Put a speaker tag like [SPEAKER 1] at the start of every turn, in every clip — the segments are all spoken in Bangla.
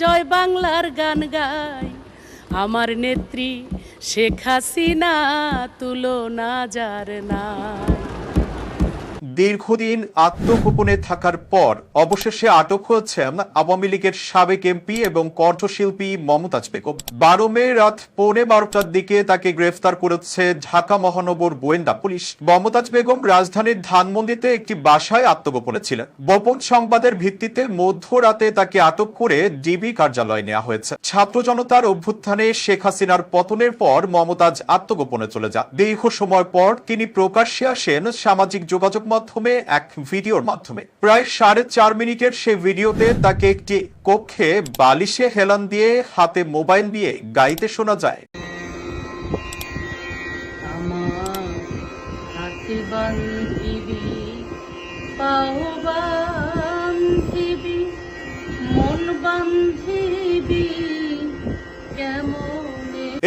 [SPEAKER 1] জয় বাংলার গান গাই। আমার নেত্রী শেখ হাসিনা তুলনা যার নাই।
[SPEAKER 2] দীর্ঘদিন আত্মগোপনে থাকার পর অবশেষে আটক হয়েছেন আওয়ামী লীগের সাবেক এমপি এবং কণ্ঠশিল্পী মমতাজ বেগম। বারো মে রাত পৌনে বারোটার দিকে তাকে গ্রেফতার করেছে ঢাকা মহানগর গোয়েন্দা পুলিশ। মমতাজ বেগম রাজধানীর ধানমন্ডিতে একটি বাসায় আত্মগোপনে ছিলেন। গোপন সংবাদের ভিত্তিতে মধ্যরাতে তাকে আটক করে ডিবি কার্যালয়ে নেওয়া হয়েছে। ছাত্র জনতার অভ্যুত্থানে শেখ হাসিনার পতনের পর মমতাজ আত্মগোপনে চলে যান। দীর্ঘ সময় পর তিনি প্রকাশ্যে আসেন সামাজিক যোগাযোগ মাধ্যমে। এক ভিডিওর মাধ্যমে। প্রায় সাড়ে চার মিনিটের সে ভিডিওতে তাকে একটি কক্ষে বালিশে হেলান দিয়ে হাতে মোবাইল দিয়ে গাইতে শোনা যায়।
[SPEAKER 1] আমার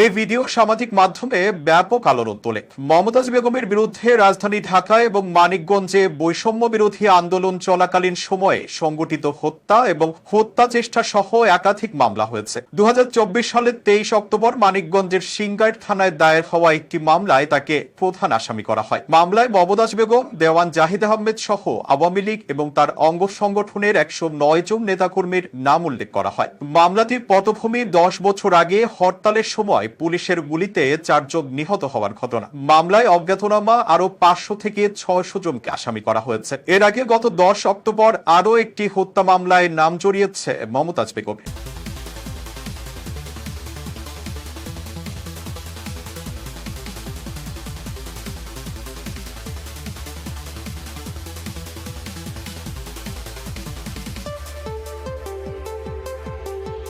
[SPEAKER 2] এই ভিডিও সামাজিক মাধ্যমে ব্যাপক আলোড়ন তোলে। মমতাজ বেগমের বিরুদ্ধে রাজধানী ঢাকা এবং মানিকগঞ্জে বৈষম্য বিরোধী আন্দোলন চলাকালীন সময়ে সংগঠিত হত্যা এবং হত্যা চেষ্টা সহ একাধিক মামলা হয়েছে। দু হাজার চব্বিশ সালের তেইশ অক্টোবর মানিকগঞ্জের সিঙ্গাইর থানায় দায়ের হওয়া একটি মামলায় তাকে প্রধান আসামি করা হয়। মামলায় মমতাজ বেগম, দেওয়ান জাহিদ আহমেদ সহ আওয়ামী লীগ এবং তার অঙ্গ সংগঠনের একশো নয় জন নেতাকর্মীর নাম উল্লেখ করা হয়। মামলাটির পটভূমি দশ বছর আগে হরতালের সময় পুলিশের গুলিতে চারজন নিহত হওয়ার ঘটনা। মামলায় অজ্ঞাতনামা আরও পাঁচশো থেকে ছয়শো জনকে আসামি করা হয়েছে। এর আগে গত দশ অক্টোবর আরও একটি হত্যা মামলায় নাম জড়িয়েছে মমতাজ বেগমের